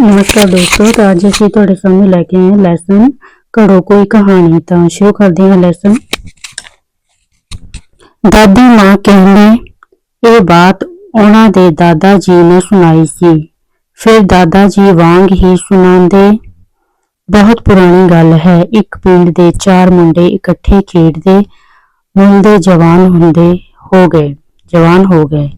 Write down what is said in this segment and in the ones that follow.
ਨਮਸਕਾਰ ਦੋਸਤੋ, ਤਾਂ ਅੱਜ ਅਸੀਂ ਤੁਹਾਡੇ ਸਾਹਮਣੇ ਲੈ ਕੇ ਆਏ ਲੈਸਨ ਘੜੋ ਕੋਈ ਕਹਾਣੀ, ਤਾਂ ਸ਼ੁਰੂ ਕਰਦੇ ਹਾਂ ਲੈਸਨ ਦਾਦੀ ਮਾਂ ਕਹਿੰਦੇ, ਇਹ ਬਾਤ ਉਹਨਾਂ ਦੇ ਦਾਦਾ ਜੀ ਨੇ ਸੁਣਾਈ ਸੀ। ਫਿਰ ਦਾਦਾ ਜੀ ਵਾਂਗ ਹੀ ਸੁਣਾਉਂਦੇ, ਬਹੁਤ ਪੁਰਾਣੀ ਗੱਲ ਹੈ, ਇੱਕ ਪਿੰਡ ਦੇ ਚਾਰ ਮੁੰਡੇ ਇਕੱਠੇ ਖੇਡਦੇ, ਮੁੰਡੇ ਜਵਾਨ ਹੁੰਦੇ ਹੋ ਗਏ, ਜਵਾਨ ਹੋ ਗਏ।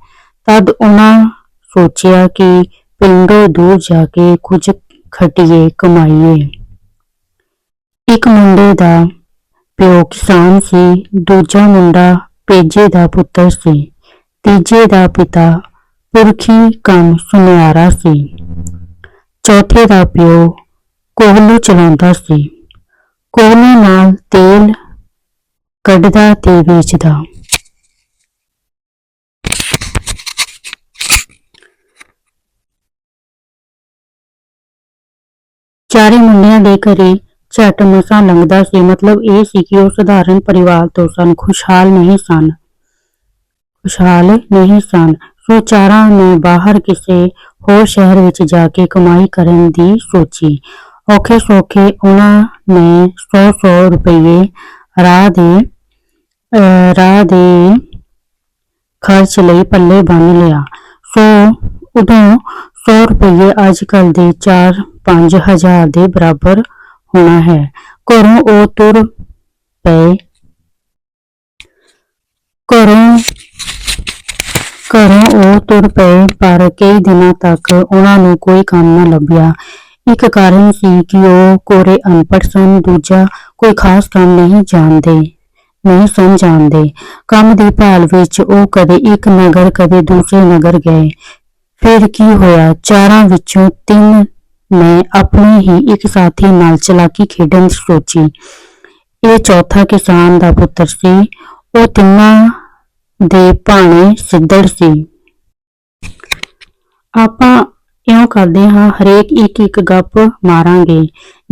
ਤਦ ਉਹਨਾਂ ਸੋਚਿਆ ਕਿ ਪਿੰਡੋਂ ਦੂਰ ਜਾ ਕੇ ਕੁਝ ਖਟੀਏ ਕਮਾਈਏ। ਇੱਕ ਮੁੰਡੇ ਦਾ ਪਿਓ ਕਿਸਾਨ ਸੀ, ਦੂਜਾ ਮੁੰਡਾ ਪੇਜੇ ਦਾ ਪੁੱਤਰ ਸੀ, ਤੀਜੇ ਦਾ ਪਿਤਾ ਪੁਰਖੀ ਕੰਮ ਸੁਨਿਆਰਾ ਸੀ। ਚੌਥੇ ਦਾ ਪਿਓ ਕੋਹਲੂ ਚਲਾਉਂਦਾ ਸੀ। ਕੋਹਲੂ ਨਾਲ ਤੇਲ ਕੱਢਦਾ ਤੇ ਵੇਚਦਾ। ਚਾਰੇ ਮੁੰਡਿਆਂ ਦੇ ਘਰੇ ਝੱਟ ਮਸਾਂ ਲੰਘਦਾ ਸੀ। ਮਤਲਬ ਇਹ ਸੀ ਕਿ ਉਹ ਸਧਾਰਨ ਪਰਿਵਾਰ ਤੋਂ ਸਨ। ਖੁਸ਼ਹਾਲ ਨਹੀਂ ਸਨ। ਖੁਸ਼ਹਾਲ ਨਹੀਂ ਸਨ। ਸੋ ਚਾਰਾਂ ਨੇ ਬਾਹਰ ਕਿਸੇ ਹੋਰ ਸ਼ਹਿਰ ਵਿੱਚ ਜਾ ਕੇ ਕਮਾਈ ਕਰਨ ਦੀ ਸੋਚੀ। ਔਖੇ ਸੌਖੇ ਉਹਨਾਂ ਨੇ 100-100 ਰੁਪਏ ਰਾਹ ਦੇ ਰਾਹ ਦੇ ਖਰਚ ਲਈ ਪੱਲੇ ਬੰਨ ਲਿਆ। ਸੋ ਉਦੋਂ 100 ਰੁਪਏ ਅੱਜ ਕੱਲ ਦੇ 4 5000 ਦੇ ਬਰਾਬਰ ਹੋਣਾ ਹੈ। ਘਰੋਂ ਉਹ ਤੁਰ ਪਏ। ਘਰੋਂ ਘਰੋਂ ਉਹ ਤੁਰ ਪਏ, ਪਰ ਕਈ ਦਿਨਾਂ ਤੱਕ ਉਹਨਾਂ ਨੂੰ ਕੋਈ ਕੰਮ ਨਾ ਲੱਭਿਆ। ਇੱਕ ਕਾਰਨ ਸੀ ਕਿ ਉਹ ਕੋਰੇ ਅਨਪੜ੍ਹ ਸਨ, ਦੂਜਾ ਕੋਈ ਖਾਸ ਕੰਮ ਨਹੀਂ ਜਾਣਦੇ, ਨਹੀਂ ਸਨ ਜਾਣਦੇ। ਕੰਮ ਦੀ ਭਾਲ ਵਿੱਚ ਉਹ ਕਦੇ ਇੱਕ ਨਗਰ, ਕਦੇ ਦੂਸਰੇ ਨਗਰ ਗਏ। ਫਿਰ ਕੀ ਹੋਇਆ? ਚਾਰਾਂ ਵਿੱਚੋਂ ਤਿੰਨ ਮੈਂ ਆਪਣੇ ਹੀ ਇੱਕ ਸਾਥੀ ਨਾਲ ਚਲਾਕੀ ਖੇਡਣ ਸੋਚੀ। ਇਹ ਚੌਥਾ ਕਿਸਾਨ ਦਾ ਪੁੱਤਰ ਸੀ। ਉਹ ਤਿੰਨਾਂ ਦੇ ਭਾਣੇ ਸਿੱਧੜ ਸੀ। ਆਪਾਂ ਇਉਂ ਕਰਦੇ ਹਾਂ, ਹਰੇਕ ਇੱਕ ਇੱਕ ਗੱਪ ਮਾਰਾਂਗੇ।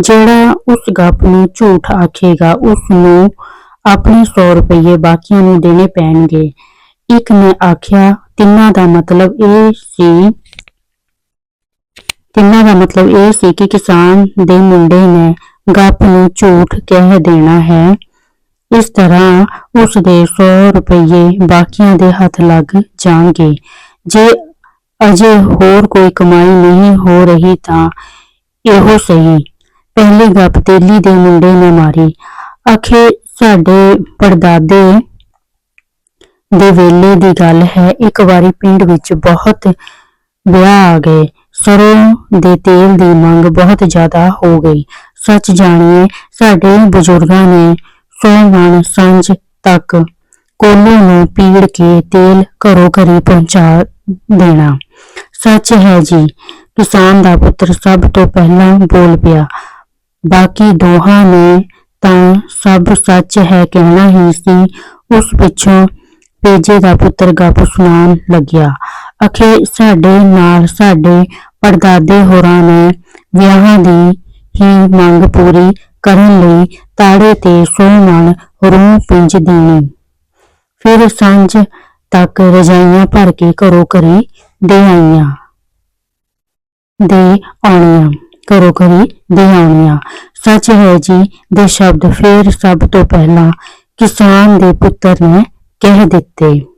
ਜਿਹੜਾ ਉਸ ਗੱਪ ਨੂੰ ਝੂਠ ਆਖੇਗਾ, ਉਸ ਨੂੰ ਆਪਣੇ 100 ਰੁਪਏ ਬਾਕੀਆਂ ਨੂੰ ਦੇਣੇ ਪੈਣਗੇ। ਇੱਕ ਨੇ ਆਖਿਆ, ਤਿੰਨਾਂ ਦਾ ਮਤਲਬ ਇਹ ਸੀ ਤਿੰਨਾਂ ਦਾ ਮਤਲਬ ਇਹ ਸੀ ਕਿ ਕਿਸਾਨ ਦੇ ਮੁੰਡੇ ਨੇ ਗੱਪ ਨੂੰ ਝੂਠ ਕਹਿ ਦੇਣਾ ਹੈ। ਇਸ ਤਰ੍ਹਾਂ ਉਸ ਦੇ 100 ਰੁਪਏ ਬਾਕੀਆਂ ਦੇ ਹੱਥ ਲੱਗ ਜਾਣਗੇ। ਜੇ ਅਜੇ ਹੋਰ ਕੋਈ ਕਮਾਈ ਨਹੀਂ ਹੋ ਰਹੀ ਤਾਂ ਇਹੋ ਸਹੀ। ਪਹਿਲੀ ਗੱਪ ਤੇਲੀ ਦੇ ਮੁੰਡੇ ਨੇ ਮਾਰੀ। ਆਖੇ, ਸਾਡੇ ਪੜਦਾਦੇ ਦੇ ਵੇਲੇ ਦੀ ਗੱਲ ਹੈ, ਇੱਕ ਵਾਰੀ ਪਿੰਡ ਵਿੱਚ ਬਹੁਤ ਵਿਆਹ ਆ ਗਏ। ਸਰੋਂ ਦੇ ਤੇਲ ਦੀ ਮੰਗ ਬਹੁਤ ਜ਼ਿਆਦਾ ਹੋ ਗਈ। ਸੱਚ ਜਾਣੀਏ, ਸਾਡੇ ਬਜ਼ੁਰਗਾਂ ਨੇ ਸੌ ਸੰਜ ਤੱਕ ਕੋਲੇ ਨੂੰ ਪੀੜ ਕੇ ਤੇਲ ਘਰੋਂ ਘਰੀ ਪਹੁੰਚਾ ਦੇਣਾ। ਸੱਚ ਹੈ ਜੀ, ਕਿਸਾਨ ਦਾ ਪੁੱਤਰ ਸਭ ਤੋਂ ਪਹਿਲਾਂ ਬੋਲ ਪਿਆ। ਬਾਕੀ ਦੋਹਾਂ ਨੇ ਤਾਂ ਸਭ ਸੱਚ ਹੈ ਕਹਿਣਾ ਹੀ ਸੀ, ਉਸ ਪਿੱਛੋਂ ਪੇਜੇ ਦਾ ਪੁੱਤਰ ਗੱਪ ਸੁਣਾਉਣ ਲੱਗਿਆ। ਅਖੇ ਸਾਡੇ ਨਾਲ ਸਾਡੇ ਪੜਦਾਦੇ ਹੋਰਾਂ ਨੇ ਵਿਆਹਾਂ ਦੀ ਹੀ ਮੰਗ ਪੂਰੀ ਕਰਨ ਲਈ ਤਾੜੇ ਤੇ ਸੌ ਨਾਲ ਰੂਹ ਪਿੰਜ ਦੇਣੀ। ਫਿਰ ਸਾਂਝ ਤੱਕ ਰਜਾਈਆਂ ਭਰ ਕੇ ਘਰੋਂ ਘਰੀ ਦੇ ਆਈਆਂ। ਦੇ ਆਉਣੀਆਂ, ਘਰੋਂ ਘਰੀ ਦੇ ਆਉਣੀਆਂ। ਸੱਚ ਹੈ ਜੀ, ਦੇ ਸ਼ਬਦ ਫਿਰ ਸਭ ਤੋਂ ਪਹਿਲਾਂ ਕਿਸਾਨ ਦੇ ਪੁੱਤਰ ਨੇ ਕਹਿ ਦਿੱਤੇ।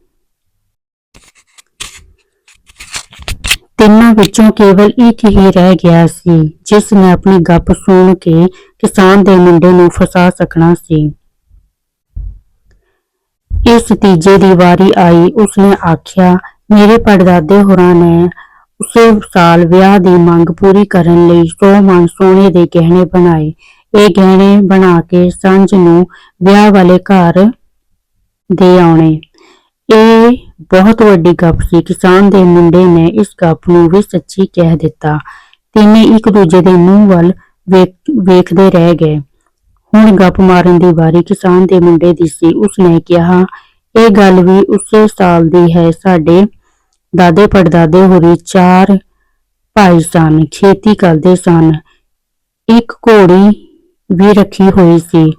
ਤਿੰਨਾਂ ਵਿੱਚੋਂ ਕੇਵਲ ਇੱਕ ਹੀ ਰਹਿ ਗਿਆ ਸੀ, ਜਿਸ ਨੇ ਆਪਣੀ ਗੱਪ ਸੁਣ ਕੇ ਕਿਸਾਨ ਦੇ ਮੁੰਡੇ ਨੂੰ ਫਸਾ ਸਕਣਾ ਸੀ। ਇਸ ਤੀਜੇ ਦੀ ਵਾਰੀ ਆਈ, ਉਸਨੇ ਆਖਿਆ, ਮੇਰੇ ਪੜਦਾਦੇ ਹੋਰਾਂ ਨੇ ਉਸੇ ਸਾਲ ਵਿਆਹ ਦੀ ਮੰਗ ਪੂਰੀ ਕਰਨ ਲਈ 100 ਮਣ ਸੋਨੇ ਦੇ ਗਹਿਣੇ ਬਣਾਏ। ਇਹ ਗਹਿਣੇ ਬਣਾ ਕੇ ਸਾਂਝ ਨੂੰ ਵਿਆਹ ਵਾਲੇ ਘਰ ਦੇ ਆਉਣੇ। ਇਹ ਬਹੁਤ ਵੱਡੀ ਗੱਪ ਸੀ। ਕਿਸਾਨ ਦੇ ਮੁੰਡੇ ਨੇ ਇਸ ਗੱਪ ਨੂੰ ਵੀ ਸੱਚੀ ਕਹਿ ਦਿੱਤਾ ਤਿੰਨੇ ਇੱਕ ਦੂਜੇ ਦੇ ਮੂੰਹ ਵੱਲ ਵੇਖਦੇ ਰਹਿ ਗਏ। ਹੁਣ ਗੱਪ ਮਾਰਨ ਦੀ ਵਾਰੀ ਕਿਸਾਨ ਦੇ ਮੁੰਡੇ ਦੀ ਸੀ। ਉਸਨੇ ਕਿਹਾ, ਇਹ ਗੱਲ ਵੀ ਉਸੇ ਸਾਲ ਦੀ ਹੈ। ਸਾਡੇ ਦਾਦੇ ਪੜਦਾਦੇ ਹੋਰੀ ਚਾਰ ਭਾਈ ਸਨ, ਖੇਤੀ ਕਰਦੇ ਸਨ। ਇੱਕ ਘੋੜੀ ਵੀ ਰੱਖੀ ਹੋਈ ਸੀ।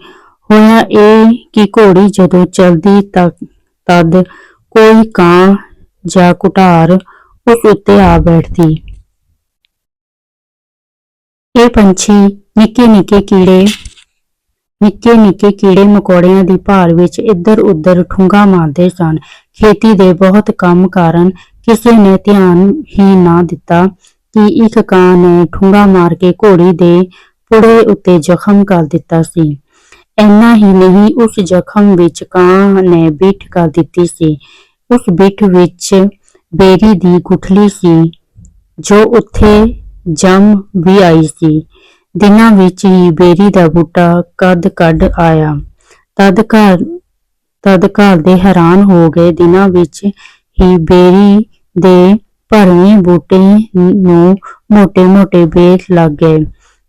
ਹੋਇਆ ਇਹ ਕਿ ਘੋੜੀ ਜਦੋਂ ਚਲਦੀ ਤੱਕ, ਤਦ ਕੋਈ ਕਾਂ ਜਾਂ ਕੁਟਾਰ ਉਸ ਉੱਤੇ ਆ ਬੈਠਦੀ। ਇਹ ਪੰਛੀ ਨਿੱਕੇ ਨਿੱਕੇ ਕੀੜੇ ਨਿੱਕੇ ਨਿੱਕੇ ਕੀੜੇ ਮਕੌੜਿਆਂ ਦੀ ਭਾਲ ਵਿੱਚ ਇੱਧਰ ਉੱਧਰ ਠੁੰਗਾ ਮਾਰਦੇ ਸਨ। ਖੇਤੀ ਦੇ ਬਹੁਤ ਕੰਮ ਕਾਰਨ ਕਿਸੇ ਨੇ ਧਿਆਨ ਹੀ ਨਾ ਦਿੱਤਾ ਕਿ ਇੱਕ ਕਾਂ ਨੇ ਠੁੰਗਾ ਮਾਰ ਕੇ ਘੋੜੀ ਦੇ ਪੁੜੇ ਉੱਤੇ ਜ਼ਖਮ ਕਰ ਦਿੱਤਾ ਸੀ। ਇੰਨਾ ਹੀ ਨਹੀਂ, ਉਸ ਜ਼ਖਮ ਵਿੱਚ ਕਾਂ ਨੇ ਬਿੱਠ ਕਰ ਦਿੱਤੀ ਸੀ। ਉਸ ਬਿੱਠ ਵਿੱਚ ਬੇਰੀ ਦੀ ਗੁਠਲੀ ਸੀ, ਜੋ ਉੱਥੇ ਜੰਮ ਵੀ ਆਈ ਸੀ। ਦਿਨਾਂ ਵਿੱਚ ਹੀ ਬੇਰੀ ਦਾ ਬੂਟਾ ਕੱਦ ਕੱਢ ਆਇਆ। ਤਦ ਘਰ ਤਦ ਘਰ ਦੇ ਹੈਰਾਨ ਹੋ ਗਏ। ਦਿਨਾਂ ਵਿੱਚ ਹੀ ਬੇਰੀ ਦੇ ਭਰਵੇਂ ਬੂਟੇ ਨੂੰ ਮੋٹے-ਮੋٹے ਬੇਰ ਲੱਗ ਗਏ।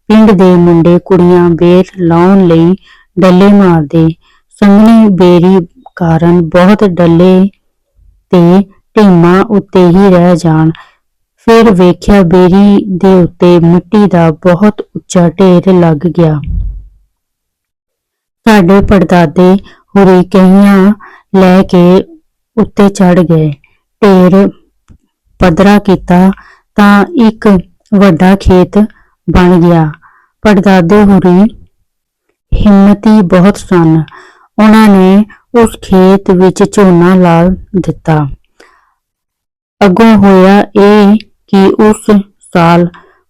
ਪਿੰਡ ਦੇ ਮੁੰਡੇ ਕੁੜੀਆਂ ਬੇਰ ਲਾਉਣ ਲਈ ਡੱਲੇ ਮਾਰਦੇ। ਸੰਘਣੀ ਬੇਰੀ ਕਾਰਨ ਬਹੁਤ ਡੱਲੇ ਤੇ ਢੀਮਾਂ ਉੱਤੇ ਹੀ ਰਹਿ ਜਾਣ। ਫਿਰ ਵੇਖਿਆ ਬੇਰੀ ਦੇ ਉੱਤੇ ਮਿੱਟੀ ਦਾ ਬਹੁਤ ਉੱਚਾ ਢੇਰ ਲੱਗ ਗਿਆ। ਸਾਡੇ ਪੜਦਾਦੇ ਹੁਰੀ ਕਹੀਆਂ ਲੈ ਕੇ ਉੱਤੇ ਚੜ ਗਏ। ਢੇਰ ਪੱਧਰਾ ਕੀਤਾ ਤਾਂ ਇੱਕ ਵੱਡਾ ਖੇਤ ਬਣ ਗਿਆ। ਪੜਦਾਦੇ ਹੁਰੀ ਹਿੰਮਤੀ ਬਹੁਤ ਸਨ। ਉਹਨਾਂ ਨੇ ਉਸ ਖੇਤ ਵਿੱਚ ਝੋਨਾ ਲਾ ਦਿੱਤਾ। ਅੱਗੋਂ ਹੋਇਆ ਇਹ ਕਿ ਉਸ ਸਾਲ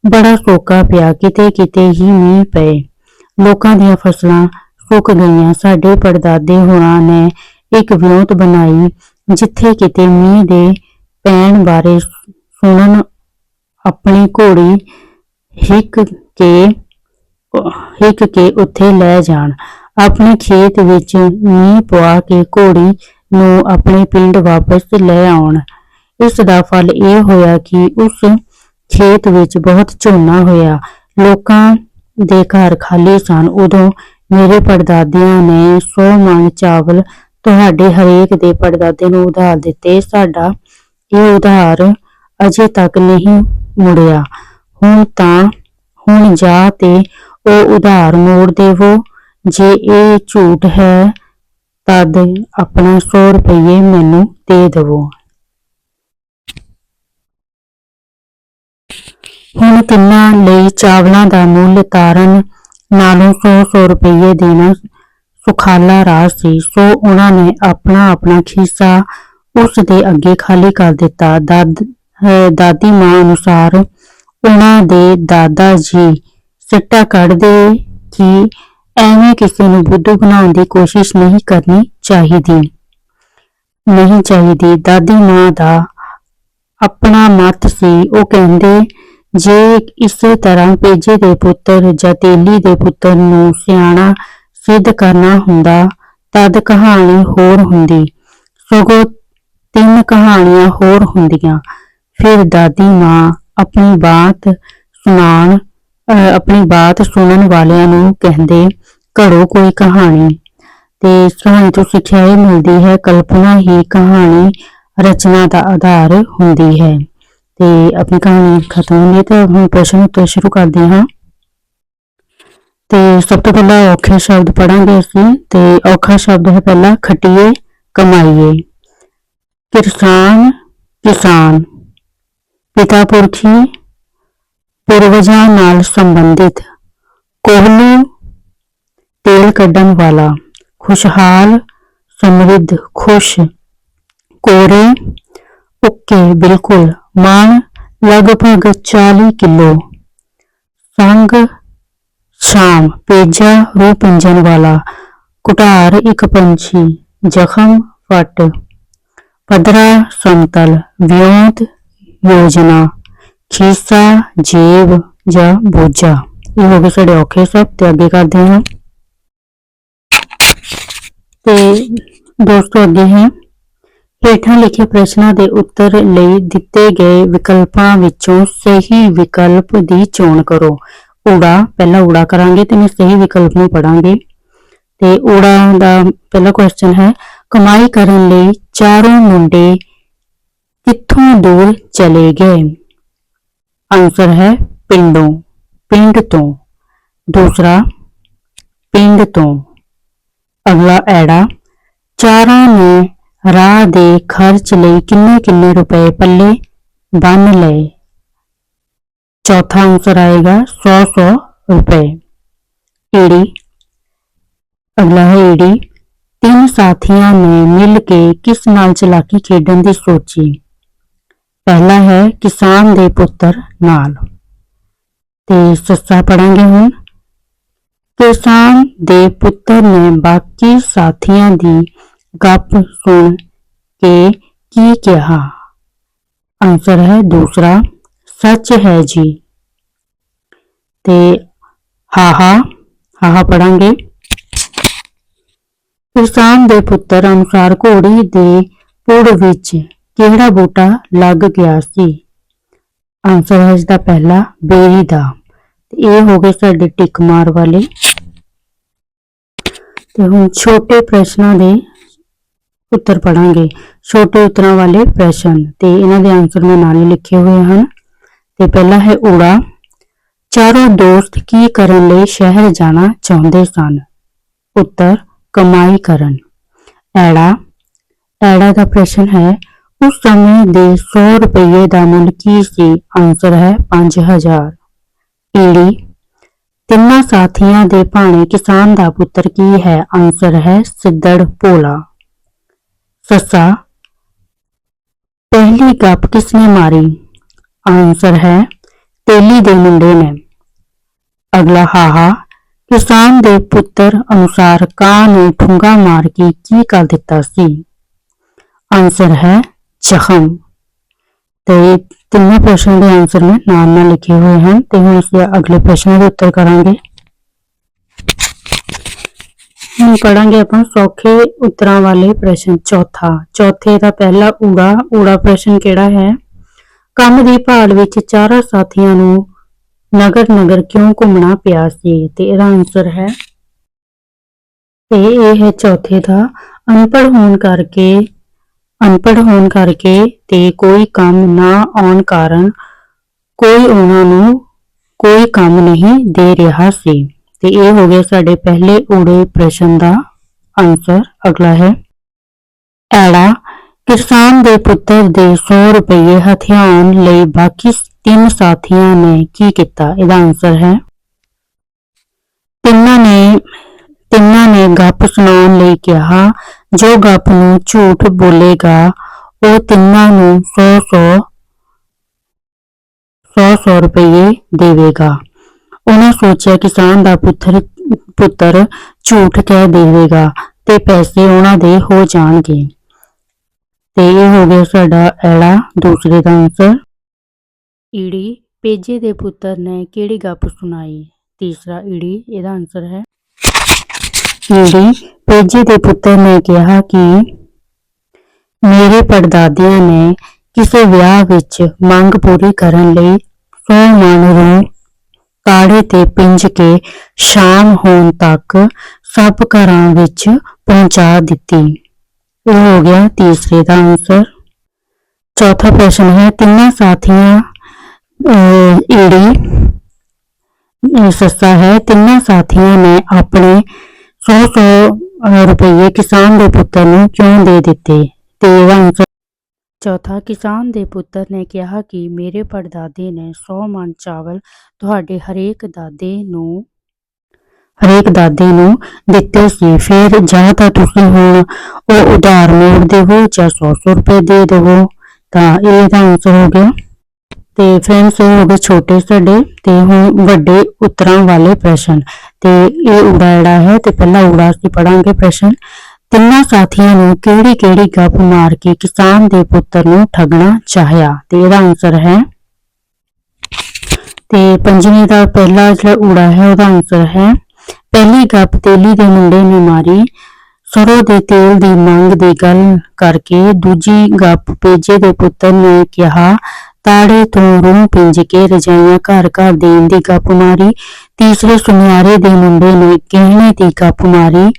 ਬੜਾ ਸੋਕਾ ਪਿਆ। ਕਿਤੇ ਕਿਤੇ ਹੀ ਮੀਂਹ ਪਏ। ਲੋਕਾਂ ਦੀਆਂ ਫਸਲਾਂ ਸੁੱਕ ਗਈਆਂ। ਸਾਡੇ ਪੜਦਾਦੇ ਹੋਰਾਂ ਨੇ ਇੱਕ ਵਿਉਂਤ ਬਣਾਈ, ਜਿੱਥੇ ਕਿਤੇ ਮੀਂਹ ਦੇ ਪੈਣ ਬਾਰੇ ਸੁਣਨ ਆਪਣੀ ਘੋੜੀ ਹਿੱਕ ਕੇ ਹਿੱਕ ਕੇ ਉੱਥੇ ਲੈ ਜਾਣ। ਆਪਣੇ ਖੇਤ ਵਿੱਚ ਮੀਂਹ ਪਵਾ ਕੇ ਘੋੜੀ ਨੂੰ ਆਪਣੇ ਪਿੰਡ ਵਾਪਸ ਲੈ ਆਉਣ। ਇਸ ਦਾ ਫਲ ਇਹ ਹੋਇਆ ਕਿ ਉਸ ਖੇਤ ਵਿੱਚ ਬਹੁਤ ਝੋਨਾ ਹੋਇਆ। ਲੋਕਾਂ ਦੇ ਘਰ ਖਾਲੀ ਸਨ। ਉਦੋਂ ਮੇਰੇ ਪੜਦਾਦਿਆਂ ਨੇ 100 ਮਣ ਚਾਵਲ ਤੁਹਾਡੇ ਹਰੇਕ ਦੇ ਪੜਦਾਦੇ ਨੂੰ ਉਧਾਰ ਦਿੱਤੇ। ਸਾਡਾ ਇਹ ਉਧਾਰ ਅਜੇ ਤੱਕ ਨਹੀਂ ਮੁੜਿਆ। ਹੁਣ ਤਾਂ, ਹੁਣ ਜਾ ਤੇ ਉਹ ਉਧਾਰ ਮੋੜ ਦੇਵੋ। ਜੇ ਇਹ ਝੂਠ ਹੈ, ਤਦ ਆਪਣਾ 100 ਰੁਪਏ ਮੈਨੂੰ ਦੇ ਦੇਵੋ। ਹੁਣ ਤਿੰਨਾਂ ਲਈ ਚਾਵਲਾਂ ਦਾ ਮੁੱਲ ਤਾਰਨ ਨਾਲੋਂ 100-100 ਰੁਪਏ ਦੇਣਾ ਸੁਖਾਲਾ ਰਾਜ ਸੀ। ਸੋ ਉਹਨਾਂ ਨੇ ਆਪਣਾ ਆਪਣਾ ਖੀਸਾ ਉਸ ਦੇ ਅੱਗੇ ਖਾਲੀ ਕਰ ਦਿੱਤਾ। ਦਾਦ ਅਹ ਦਾਦੀ ਮਾਂ ਅਨੁਸਾਰ ਉਹਨਾਂ ਦੇ ਦਾਦਾ ਜੀ ਸਿੱਟਾ ਕੱਢਦੇ ਕਿ ਐਵੇਂ ਕਿਸੇ ਨੂੰ ਬੁੱਧੂ ਬਣਾਉਣ ਦੀ ਕੋਸ਼ਿਸ਼ ਨਹੀਂ ਕਰਨੀ ਚਾਹੀਦੀ। ਨਹੀਂ ਚਾਹੀਦੀ। ਦਾਦੀ ਮਾਂ ਦਾ ਆਪਣਾ ਮਤ ਸੀ। ਉਹ ਕਹਿੰਦੇ, ਜੇ ਇਸੇ ਤਰ੍ਹਾਂ ਪੇਜੇ ਦੇ ਪੁੱਤਰ ਜਾਂ ਤੇਲੀ ਦੇ ਪੁੱਤਰ ਨੂੰ ਸਿਆਣਾ ਸਿੱਧ ਕਰਨਾ ਹੁੰਦਾ, ਤਦ ਕਹਾਣੀ ਹੋਰ ਹੁੰਦੀ। ਸਗੋਂ ਤਿੰਨ ਕਹਾਣੀਆਂ ਹੋਰ ਹੁੰਦੀਆਂ। ਫਿਰ ਦਾਦੀ ਮਾਂ ਆਪਣੀ ਬਾਤ ਸੁਣਾਉਣ ਆਪਣੀ ਬਾਤ ਸੁਣਨ ਵਾਲਿਆਂ ਨੂੰ ਕਹਿੰਦੇ ਘੜੋ ਕੋਈ ਕਹਾਣੀ। ਤੇ ਕਹਾਣੀ ਤੋਂ ਸਿੱਖਿਆ ਇਹ ਮਿਲਦੀ ਹੈ, ਕਲਪਨਾ ਹੀ ਕਹਾਣੀ ਰਚਨਾ ਦਾ ਆਧਾਰ ਹੁੰਦੀ ਹੈ। ਤੇ ਆਪਣੀ ਕਹਾਣੀ ਖਤਮ ਹੁੰਦੀ ਤੇ ਹੁਣ ਪ੍ਰਸ਼ਨ ਉੱਤਰ ਸ਼ੁਰੂ ਕਰਦੇ ਹਾਂ। ਤੇ ਸਭ ਤੋਂ ਪਹਿਲਾਂ ਔਖੇ ਸ਼ਬਦ ਪੜਾਂਗੇ ਅਸੀਂ ਤੇ ਔਖਾ ਸ਼ਬਦ ਹੈ ਪਹਿਲਾ ਖਟੀਏ, ਕਮਾਈਏ। ਕਿਰਸਾਨ ਕਿਸਾਨ। ਪਿਤਾ ਪੁਰਖੀ ਪੂਰਵਜਾਂ ਨਾਲ ਸੰਬੰਧਿਤ ਕੋਹਲੂ ਤੇਲ ਕੱਢਣ ਵਾਲਾ, ਖੁਸ਼ਹਾਲ, ਸਮਰਿੱਧ, ਖੁਸ਼, ਕੋਰੇ, ਓਕੇ, ਬਿਲਕੁਲ, ਮਾਣ, ਲਗਭਗ 40 ਕਿਲੋ, ਸੰਗ, ਸ਼ਾਮ, ਪੇਜਾ, ਰੂਹ ਪਿੰਜਣ ਵਾਲਾ, ਕੁਟਾਰ, ਇੱਕ ਪੰਛੀ, ਜ਼ਖਮ ਫਟ ਪਦਰਾ ਸਮਤਲ, ਵਿਉਂਤ, ਯੋਜਨਾ ਖੀਸਾ ਜੇਬ ਜਾਂ ਬੋਝਾ ਇਹ ਹੋ ਗਏ ਸਾਡੇ ਔਖੇ ਸ਼ਬਦ ਤੇ ਅੱਗੇ ਕਰਦੇ ਹਾਂ। ਤੇ ਦੋਸਤੋ ਅੱਗੇ ਹੈ। ਹੇਠਾਂ ਲਿਖੇ ਪ੍ਰਸ਼ਨਾਂ ਦੇ ਉੱਤਰ ਲਈ ਦਿੱਤੇ ਗਏ ਵਿਕਲਪਾਂ ਵਿੱਚੋਂ ਸਹੀ ਵਿਕਲਪ ਦੀ ਚੋਣ ਕਰੋ। ਊੜਾ, ਪਹਿਲਾਂ ਊੜਾ ਕਰਾਂਗੇ ਤੇ ਮੈਂ ਸਹੀ ਵਿਕਲਪ ਨੂੰ ਪੜਾਂਗੇ ਤੇ ਊੜਾ ਦਾ ਪਹਿਲਾ ਕੁਐਸਚਨ ਹੈ, ਕਮਾਈ ਕਰਨ ਲਈ ਚਾਰੋਂ ਮੁੰਡੇ ਕਿੱਥੋਂ ਦੂਰ ਚਲੇ ਗਏ? ਆਨਸਰ ਹੈ ਪਿੰਡੋਂ ਪਿੰਡ ਤੋਂ ਦੂਸਰਾ ਪਿੰਡ ਤੋਂ ਅਗਲਾ ਐੜਾ ਚਾਰਾਂ ਨੇ ਰਾਹ ਦੇ ਖਰਚ ਲਈ ਕਿੰਨੇ ਕਿੰਨੇ ਰੁਪਏ ਪੱਲੇ ਬੰਨ ਲਏ ਚੌਥਾ ਆंसर ਆਏਗਾ 100 100 ਰੁਪਏ ਈੜੀ ਅਗਲਾ ਹੈ ਈੜੀ ਤਿੰਨ ਸਾਥੀਆਂ ਨੇ ਮਿਲ ਕੇ ਕਿਸ ਨਾਲ ਚਲਾਕੀ ਖੇਡਣ ਦੀ ਸੋਚੀ ਪਹਿਲਾ ਹੈ ਕਿਸਾਨ ਦੇ ਪੁੱਤਰ ਨਾਲ। ਤੇ ਸੱਸਾ ਪੜਾਂਗੇ ਹੁਣ। ਕਿਸਾਨ ਦੇ ਪੁੱਤਰ ਨੇ ਬਾਕੀ ਸਾਥੀਆਂ ਦੀ ਗੱਪ ਸੁਣ ਕੇ ਕੀ ਕਿਹਾ? ਆਂਸਰ ਹੈ ਦੂਸਰਾ, ਸੱਚ ਹੈ ਜੀ। ਤੇ ਹਾਹਾ ਹਾਹਾ ਪੜਾਂਗੇ ਕਿਸਾਨ ਦੇ ਪੁੱਤਰ ਅਨੁਸਾਰ ਘੋੜੀ ਦੇ ਪੁੜ ਵਿੱਚ ਕਿਹੜਾ ਬੂਟਾ ਲੱਗ ਗਿਆ ਸੀ? ਆਂਸਰ ਹੈ ਇਸ ਦਾ ਪਹਿਲਾ, ਬੇਰੀ ਦਾ। ਇਹ ਹੋ ਗਏ ਸਾਡੇ ਟਿਕ ਮਾਰ ਵਾਲੇ। ਤੇ ਹੁਣ ਛੋਟੇ ਪ੍ਰਸ਼ਨਾਂ ਦੇ ਉੱਤਰ ਪੜਾਂਗੇ ਛੋਟੇ ਉੱਤਰਾਂ ਵਾਲੇ ਪ੍ਰਸ਼ਨ। ਤੇ ਇਹਨਾਂ ਦੇ ਆਨਸਰ ਮੈਂ ਨਾਲ ਹੀ ਲਿਖੇ ਹੋਏ ਹਨ। ਤੇ ਪਹਿਲਾ ਹੈ ਊੜਾ। ਚਾਰੋਂ ਦੋਸਤ ਕੀ ਕਰਨ ਲਈ ਸ਼ਹਿਰ ਜਾਣਾ ਚਾਹੁੰਦੇ ਸਨ? ਉੱਤਰ, ਕਮਾਈ ਕਰਨ। ਐੜਾ। ਐੜਾ ਦਾ ਪ੍ਰਸ਼ਨ ਹੈ ਉਸ ਸਮੇਂ ਦੇ 100 ਰੁਪਏ ਦਾ ਮੁੱਲ ਕੀ ਸੀ ਆਨਸਰ ਹੈ 5000 ਈੜੀ ਤਿੰਨਾਂ ਸਾਥੀਆਂ ਦੇ ਭਾਣੇ ਕਿਸਾਨ ਦਾ ਪੁੱਤਰ ਕੀ ਹੈ? ਆਨਸਰ ਹੈ ਸਿੱਦੜ ਭੋਲਾ। ਸੱਸਾ, ਪਹਿਲੀ ਗੱਪ ਕਿਸਨੇ ਮਾਰੀ? ਆਨਸਰ ਹੈ ਤੇਲੀ ਦੇ ਮੁੰਡੇ ਨੇ। ਅਗਲਾ ਹਾਹਾ, ਕਿਸਾਨ ਦੇ ਪੁੱਤਰ ਅਨੁਸਾਰ ਕਾਂ ਨੇ ਠੁੰਗਾ ਮਾਰ ਕੇ ਕੀ ਕਰ ਦਿੱਤਾ ਸੀ? ਆਨਸਰ ਹੈ ਜ਼ਖਮ ਤੇ ਤਿੰਨੇ ਪ੍ਰਸ਼ਨ ਦੇ ਆਨਸਰ ਮੈਂ ਨਾਲ ਨਾਲ ਲਿਖੇ ਹੋਏ ਹਨ। ਤੇ ਹੁਣ ਅਸੀਂ ਅਗਲੇ ਪ੍ਰਸ਼ਨ ਦੇ ਉੱਤਰ ਕਰਾਂਗੇ। ਹੁਣ ਪੜਾਂਗੇ ਆਪਾਂ ਸੌਖੇ ਉੱਤਰਾਂ ਵਾਲੇ ਪ੍ਰਸ਼ਨ। ਚੌਥਾ। ਚੌਥੇ ਦਾ ਪਹਿਲਾ ਊੜਾ। ਊੜਾ ਪ੍ਰਸ਼ਨ ਕਿਹੜਾ ਹੈ? ਕੰਮ ਦੀ ਭਾਲ ਵਿੱਚ ਚਾਰਾਂ ਸਾਥੀਆਂ ਨੂੰ ਨਗਰ ਨਗਰ ਕਿਉਂ ਘੁੰਮਣਾ ਪਿਆ ਸੀ? ਤੇ ਇਹਦਾ ਆਨਸਰ ਹੈ। ਤੇ ਇਹ ਹੈ ਚੌਥੇ ਦਾ। ਅਨਪੜ੍ਹ ਹੋਣ ਕਰਕੇ ਅਨਪੜ੍ਹ ਹੋਣ ਕਰਕੇ ਤੇ ਕੋਈ ਕੰਮ ਨਾ ਆਉਣ ਕਾਰਨ ਕੋਈ ਉਹਨਾਂ ਨੂੰ ਕੋਈ ਕੰਮ ਨਹੀਂ ਦੇ ਰਿਹਾ ਸੀ। ਤੇ ਇਹ ਹੋ ਗਿਆ ਸਾਡੇ ਪਹਿਲੇ ਊੜੇ ਪ੍ਰਸ਼ਨ ਦਾ ਆਨਸਰ ਅਗਲਾ ਹੈ, ਐੜਾ, ਕਿਸਾਨ ਦੇ ਪੁੱਤਰ ਦੇ 100 ਰੁਪਏ ਹਥਿਆਉਣ ਲਈ ਬਾਕੀ ਤਿੰਨ ਸਾਥੀਆਂ ਨੇ ਕੀ ਕੀਤਾ? ਇਹਦਾ ਆਨਸਰ ਹੈ, ਤਿੰਨਾਂ ਨੇ ਤਿੰਨਾਂ ਨੇ ਗੱਪ ਸੁਣਾਉਣ ਲਈ ਕਿਹਾ ਜੋ ਗੱਪ ਨੂੰ ਝੂਠ ਬੋਲੇਗਾ, ਉਹ ਤਿੰਨਾਂ ਨੂੰ 100 100 100 100 ਰੁਪਏ ਦੇਵੇਗਾ। ਉਹਨਾਂ ਸੋਚਿਆ ਕਿਸਾਨ ਦਾ ਪੁੱਤਰ ਪੁੱਤਰ ਝੂਠ ਕਹਿ ਦੇਵੇਗਾ ਤੇ ਪੈਸੇ ਉਹਨਾਂ ਦੇ ਹੋ ਜਾਣਗੇ। ਤੇ ਇਹ ਹੋ ਗਿਆ ਸਾਡਾ ਐੜਾ। ਦੂਸਰੇ ਦਾ ਆਨਸਰ ਈੜੀ ਪੇਜੇ ਦੇ ਪੁੱਤਰ ਨੇ ਕਿਹੜੀ ਗੱਪ ਸੁਣਾਈ? ਤੀਸਰਾ ਈੜੀ, ਇਹਦਾ ਆਨਸਰ ਹੈ ਈੜੀ ਪੇਜੇ ਦੇ ਪੁੱਤਰ ਨੇ ਕਿਹਾ ਕਿ ਮੇਰੇ ਪੜਦਾਦਿਆਂ ਨੇ ਕਿਸੇ ਵਿਆਹ ਵਿੱਚ ਮੰਗ ਪੂਰੀ ਕਰਨ ਲਈ 100 ਮਣ ਕਾੜੇ ਤੇ ਪਿੰਜ ਕੇ ਸ਼ਾਮ ਹੋਣ ਤੱਕ ਸਭ ਘਰਾਂ ਵਿੱਚ ਪਹੁੰਚਾ ਦਿੱਤੀ। ਇਹ ਹੋ ਗਿਆ ਤੀਸਰੇ ਦਾ ਆਨਸਰ ਚੌਥਾ ਪ੍ਰਸ਼ਨ ਹੈ ਤਿੰਨਾਂ ਸਾਥੀਆਂ ਅਹ, ਈੜੀ ਸੱਸਾ ਹੈ ਤਿੰਨਾਂ ਸਾਥੀਆਂ ਨੇ ਆਪਣੇ 100-100 ਰੁਪਏ ਕਿਸਾਨ ਦੇ ਪੁੱਤਰ ਨੂੰ ਕਿਉਂ ਦੇ ਦਿੱਤੇ ਤੇ ਇਹਦਾ ਚੌਥਾ ਕਿਸਾਨ ਦੇ ਪੁੱਤਰ ਨੇ ਕਿਹਾ ਕਿ ਮੇਰੇ ਪੜਦਾਦੇ ਨੇ 100 ਮਣ ਚਾਵਲ ਤੁਹਾਡੇ ਹਰੇਕ ਦਾਦੇ ਨੂੰ, ਹਰੇਕ ਦਾਦੇ ਨੂੰ ਦਿੱਤੇ ਸੀ। ਫਿਰ ਜਾਂ ਤਾਂ ਤੁਸੀਂ ਹੁਣ ਉਹ ਉਧਾਰ ਮੋੜ ਦੇਵੋ ਜਾਂ 100 ਰੁਪਏ ਦੇ ਦੇਵੋ। ਤਾਂ ਇਹ ਦਾ ਆਨਸਰ ਹੋ ਗਿਆ। ਤੇ ਫਰੈਂਡਸ ਇਹ ਹੋ ਗਏ ਛੋਟੇ ਸਾਡੇ ਤੇ ਹੁਣ ਵੱਡੇ ਉੱਤਰਾਂ ਵਾਲੇ ਪ੍ਰਸ਼ਨ। ਤੇ ਇਹ ਊੜਾ ਜਿਹੜਾ ਹੈ ਤੇ ਪਹਿਲਾ ਊੜਾ ਅਸੀਂ ਪੜਾਂਗੇ ਪ੍ਰਸ਼ਨ। ਤਿੰਨਾਂ ਸਾਥੀਆਂ ਨੂੰ ਕਿਹੜੀ ਕਿਹੜੀ ਗੱਪ ਮਾਰ ਕੇ ਕਿਸਾਨ ਦੇ ਪੁੱਤਰ ਨੂੰ ਠੱਗਣਾ ਚਾਹਿਆ? ਤੇ ਇਹਦਾ ਆਨਸਰ ਹੈ ਤੇ ਪੰਜਵੇਂ ਦਾ ਪਹਿਲਾ ਜਿਹੜਾ ਊੜਾ ਹੈ, ਉਹਦਾ ਆਨਸਰ ਹੈ ਪਹਿਲੀ ਗੱਪ ਤੇਲੀ ਦੇ ਮੁੰਡੇ ਨੇ ਮਾਰੀ। ਸਰੋਂ ਦੇ ਤੇਲ ਦੀ ਮੰਗ ਦੀ ਗੱਲ ਕਰਕੇ ਦੂਜੀ ਗੱਪ ਪੇਜੇ ਦੇ ਪੁੱਤਰ ਨੇ ਕਿਹਾ ਤਾੜੇ ਤੋਂ ਰੂਹ ਪਿੰਜ ਕੇ ਰਜਾਈਆਂ ਘਰ ਘਰ ਦੇਣ ਦੀ ਗੱਪ ਮਾਰੀ। ਤੀਸਰੇ ਸੁਨਿਆਰੇ ਦੇ ਮੁੰਡੇ ਨੇ ਗਹਿਣੇ ਦੀ ਗੱਪ ਮਾਰੀ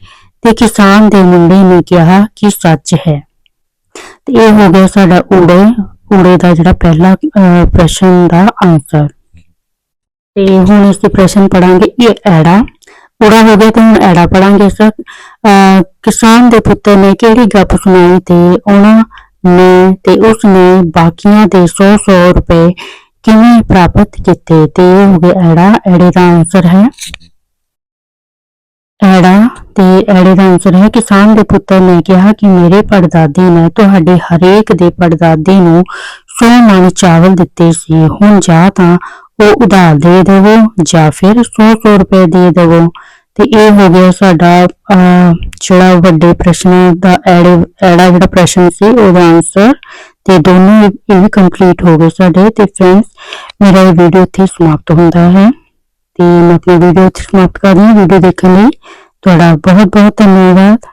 ਤੇ ਕਿਸਾਨ ਦੇ ਮੁੰਡੇ ਨੇ ਕਿਹਾ ਕਿ ਸੱਚ ਹੈ। ਤੇ ਇਹ ਹੋ ਗਿਆ ਸਾਡਾ ਊੜੇ ਊੜੇ ਦਾ ਜਿਹੜਾ ਪਹਿਲਾ ਪ੍ਰਸ਼ਨ ਦਾ ਆਨਸਰ ਤੇ ਹੁਣ ਇਸ ਪ੍ਰਸ਼ਨ ਪੜਾਂਗੇ ਇਹ ਐੜਾ। ਊੜਾ ਹੋ ਗਿਆ ਤੇ ਹੁਣ ਐੜਾ ਪੜਾਂਗੇ ਸਰ। ਕਿਸਾਨ ਦੇ ਪੁੱਤਰ ਨੇ ਕਿਹੜੀ ਗੱਪ ਸੁਣਾਈ ਤੇ ਉਹਨਾਂ ਨੇ ਤੇ ਉਸ ਨੇ ਬਾਕੀਆਂ ਦੇ 100 100 ਰੁਪਏ ਕਿਵੇਂ ਪ੍ਰਾਪਤ ਕੀਤੇ ਤੇ ਇਹ ਹੋ ਗਿਆ ਐੜਾ, ਐੜੇ ਦਾ ਆਨਸਰ ਹੈ। ਐੜਾ ਤੇ ਐੜੇ ਦਾ ਆਨਸਰ ਹੈ। ਕਿਸਾਨ ਦੇ ਪੁੱਤਰ ਨੇ ਕਿਹਾ ਕਿ ਮੇਰੇ ਪੜਦਾਦੇ ਨੇ ਤੁਹਾਡੇ ਹਰੇਕ ਦੇ ਪੜਦਾਦੇ ਨੂੰ 100 ਮਣ ਚਾਵਲ ਦਿੱਤੇ ਸੀ। ਹੁਣ ਜਾਂ ਤਾਂ ਉਹ ਉਧਾਰ ਦੇ ਦੇਵੋ ਜਾਂ ਫਿਰ 100-100 ਰੁਪਏ ਦੇ ਦੇਵੋ। ਤੇ ਇਹ ਹੋ ਗਿਆ ਸਾਡਾ ਜਿਹੜਾ ਵੱਡੇ ਪ੍ਰਸ਼ਨ ਦਾ ਐੜੇ ਐੜਾ ਜਿਹੜਾ ਪ੍ਰਸ਼ਨ ਸੀ, ਉਹਦਾ ਆਨਸਰ ਤੇ ਦੋਨੋਂ ਇਹ ਵੀ ਕੰਪਲੀਟ ਹੋ ਗਏ ਸਾਡੇ ਤੇ ਫਰੈਂਡਸ ਮੇਰਾ ਇਹ ਵੀਡੀਓ ਇੱਥੇ ਸਮਾਪਤ ਹੁੰਦਾ ਹੈ। ਤੇ ਮੈਂ ਆਪਣੀ ਵੀਡੀਓ ਇੱਥੇ ਸਮਾਪਤ ਕਰਦੀ ਹਾਂ। ਵੀਡੀਓ ਦੇਖਣ ਲਈ ਤੁਹਾਡਾ ਬਹੁਤ ਬਹੁਤ ਧੰਨਵਾਦ।